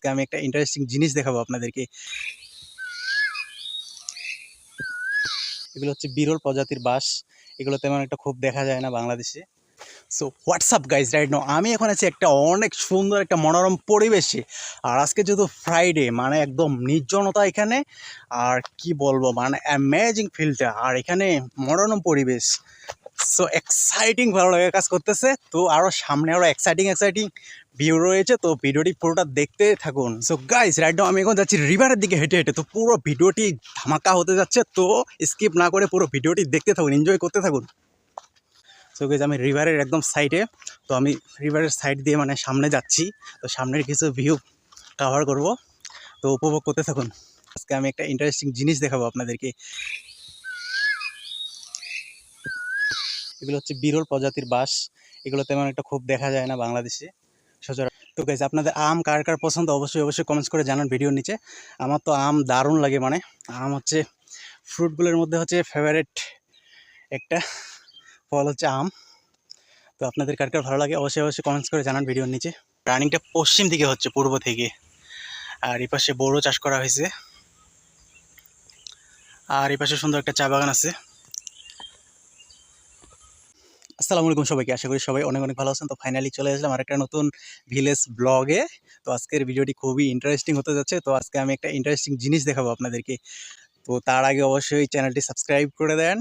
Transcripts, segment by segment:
আজকে আমি একটা ইন্টারেস্টিং জিনিস দেখাবো আপনাদেরকে। এগুলো হচ্ছে বিরল প্রজাতির বাস এগুলো তেমন একটা খুব দেখা যায় না বাংলাদেশে। So WhatsApp guys right now আমি এখন আছি একটা অনেক সুন্দর একটা মনোরম পরিবেশে। আর আজকে যেহেতু ফ্রাইডে মানে একদম নির্জনতা এখানে। আর কি বলব মানে অ্যামেজিং ফিলটা আর এখানে মনোরম পরিবেশ। সো এক্সাইটিং ভালো লাগে কাজ করতেছে। তো আরও সামনে আরও এক্সাইটিং এক্সাইটিং ভিউ রয়েছে। তো ভিডিওটি পুরোটা দেখতে থাকুন। সো গাইস রাইট আমি এখন যাচ্ছি রিভারের দিকে হেঁটে হেঁটে। তো, পুরো ভিডিওটি ধামাকা হতে যাচ্ছে। তো স্কিপ না করে পুরো ভিডিওটি দেখতে থাকুন এনজয় করতে থাকুন। সো গাইজ আমি রিভারের একদম সাইডে তো, আমি রিভারের সাইড দিয়ে মানে সামনে যাচ্ছি। তো, সামনের কিছু ভিউ কভার করব। তো, উপভোগ করতে থাকুন। আজকে আমি একটা ইন্টারেস্টিং জিনিস দেখাবো আপনাদেরকে। এগুলো হচ্ছে বিরল প্রজাতির বাস এগুলো তেমন একটা খুব দেখা যায় না বাংলাদেশে। সচরাচর তো গাইজ আপনাদের আম কার কার পছন্দ অবশ্যই অবশ্যই কমেন্টস করে জানান ভিডিওর নিচে। আমার তো আম দারুণ লাগে মানে। আম হচ্ছে ফ্রুটগুলোর মধ্যে হচ্ছে ফেভারেট একটা। ফল হচ্ছে আম। তো আপনাদের কার কার ভালো লাগে অবশ্যই অবশ্যই কমেন্টস করে জানান ভিডিওর নিচে। রানিংটা পশ্চিম দিকে হচ্ছে, পূর্ব থেকে। আর এই পাশে বড়ো চাষ করা হয়েছে। আর এই পাশে সুন্দর একটা চা বাগান আছে। আসসালামু আলাইকুম সবাইকে। আশা করি সবাই অনেক অনেক ভালো আছেন। তো ফাইনালি চলে আসলাম আরেকটা নতুন ভিলেজ ব্লগে তো আজকের ভিডিওটি খুবই ইন্টারেস্টিং হতে যাচ্ছে। তো আজকে আমি একটা ইন্টারেস্টিং জিনিস দেখাবো আপনাদেরকে। তো তার আগে অবশ্যই চ্যানেলটি সাবস্ক্রাইব করে দেন।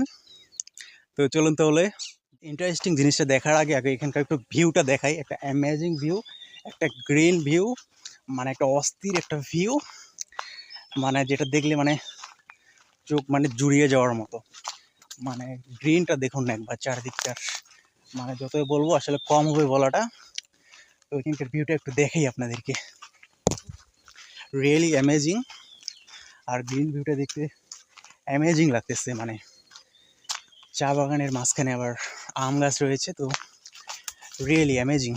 তো চলুন তাহলে ইন্টারেস্টিং জিনিসটা দেখার আগে আগে এখানকার একটু ভিউটা দেখাই। একটা অ্যামেজিং ভিউ একটা গ্রিন ভিউ মানে একটা অস্থির একটা ভিউ মানে যেটা দেখলে মানে চোখ মানে জুড়িয়ে যাওয়ার মতো। মানে গ্রিনটা দেখুন না একবার, চারদিকটার। মানে যতই বলব, আসলে কম হবে বলাটা। তো এখানকার ভিউটা একটু দেখাই আপনাদেরকে। রিয়েলি অ্যামেজিং আর গ্রিন ভিউটা দেখতে অ্যামেজিং লাগতেছে মানে। চা বাগানের মাঝখানে আবার আম গাছ রয়েছে, তো রিয়েলি অ্যামেজিং